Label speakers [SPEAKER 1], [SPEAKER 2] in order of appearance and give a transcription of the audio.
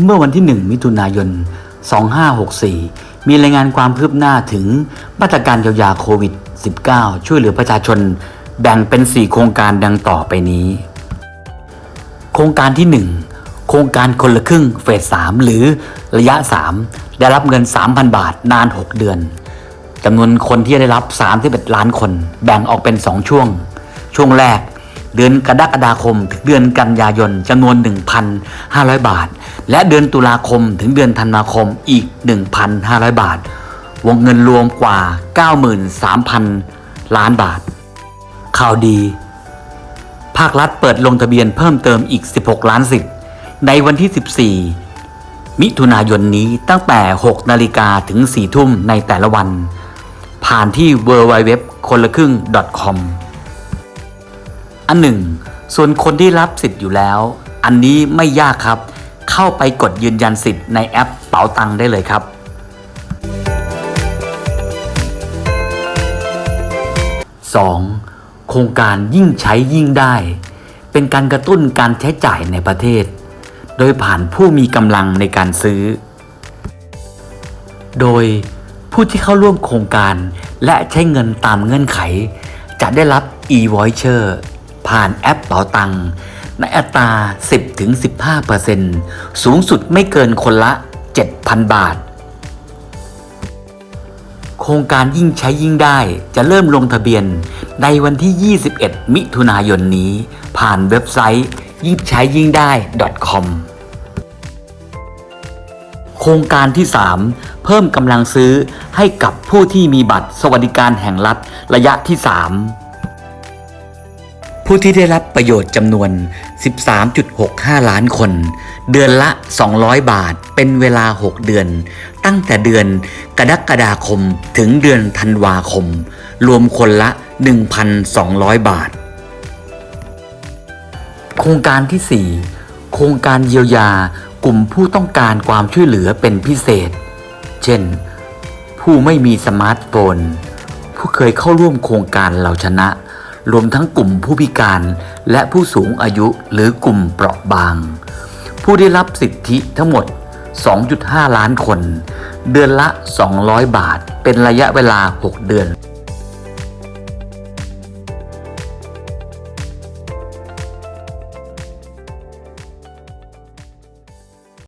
[SPEAKER 1] เมื่อวันที่ 1 มิถุนายน 2564 มีรายงานความคืบหน้าถึงมาตรการเยียวยาโควิด -19 ช่วยเหลือประชาชน แบ่งเป็น 4 โครงการดังต่อไปนี้ โครงการที่ 1 โครงการคนละครึ่งเฟส 3 หรือระยะ 3 ได้รับเงิน 3,000 บาทนาน 6 เดือนจำนวนคนที่ได้รับ 31 ล้านคน แบ่งออกเป็น 2 ช่วง ช่วงแรก เดือนกรกฎาคม ถึงเดือนกันยายนจำนวน 1,500 บาท และเดือนตุลาคมถึงเดือนธันวาคมอีก 1,500 บาท วงเงินรวมกว่า 93,000 ล้านบาท ข่าวดี ภาครัฐเปิดลงทะเบียนเพิ่มเติมอีก 16 ล้านสิทธิ์ในวันที่ 14 มิถุนายนนี้ตั้งแต่ 6 นาฬิกาถึง 4 ทุ่มในแต่ละวัน ผ่านที่ www คนละครึ่ง .com อันหนึ่ง ส่วนคนที่รับสิทธิ์อยู่แล้ว อันนี้ไม่ยากครับ เข้าไปกดยืนยันสิทธิ์ในแอปเป๋าตังได้เลยครับ 2. โครงการยิ่งใช้ยิ่งได้ เป็นการกระตุ้นการใช้จ่ายในประเทศ โดยผ่านผู้มีกำลังในการซื้อ โดยผู้ที่เข้าร่วมโครงการและใช้เงินตามเงื่อนไข จะได้รับ e-voucher ผ่านแอปเป๋าตังในอัตรา 10-15%สูงสุดไม่เกินคนละ 7,000 บาท โครงการยิ่งใช้ยิ่งได้จะเริ่มลงทะเบียนในวันที่ 21 มิถุนายนนี้ ผ่านเว็บไซต์ยิ่งใช้ยิ่งได้ .com โครงการที่ 3 เพิ่มกำลังซื้อให้กับผู้ที่มีบัตรสวัสดิการแห่งรัฐระยะที่ 3 ผู้ที่ได้รับประโยชน์จำนวน 13.65 ล้านคน เดือนละ 200 บาท เป็นเวลา 6 เดือน ตั้งแต่เดือนกรกฎาคมถึงเดือนธันวาคม รวมคนละ 1,200 บาท โครงการที่ 4 โครงการเยียวยากลุ่มผู้ต้องการความช่วยเหลือเป็นพิเศษ เช่น ผู้ไม่มีสมาร์ทโฟน ผู้เคยเข้าร่วมโครงการเราชนะ รวมทั้งกลุ่มผู้พิการและผู้สูงอายุหรือกลุ่มเปราะบาง ผู้ได้รับสิทธิทั้งหมด 2.5 ล้านคน เดือนละ 200 บาท เป็นระยะเวลา 6 เดือน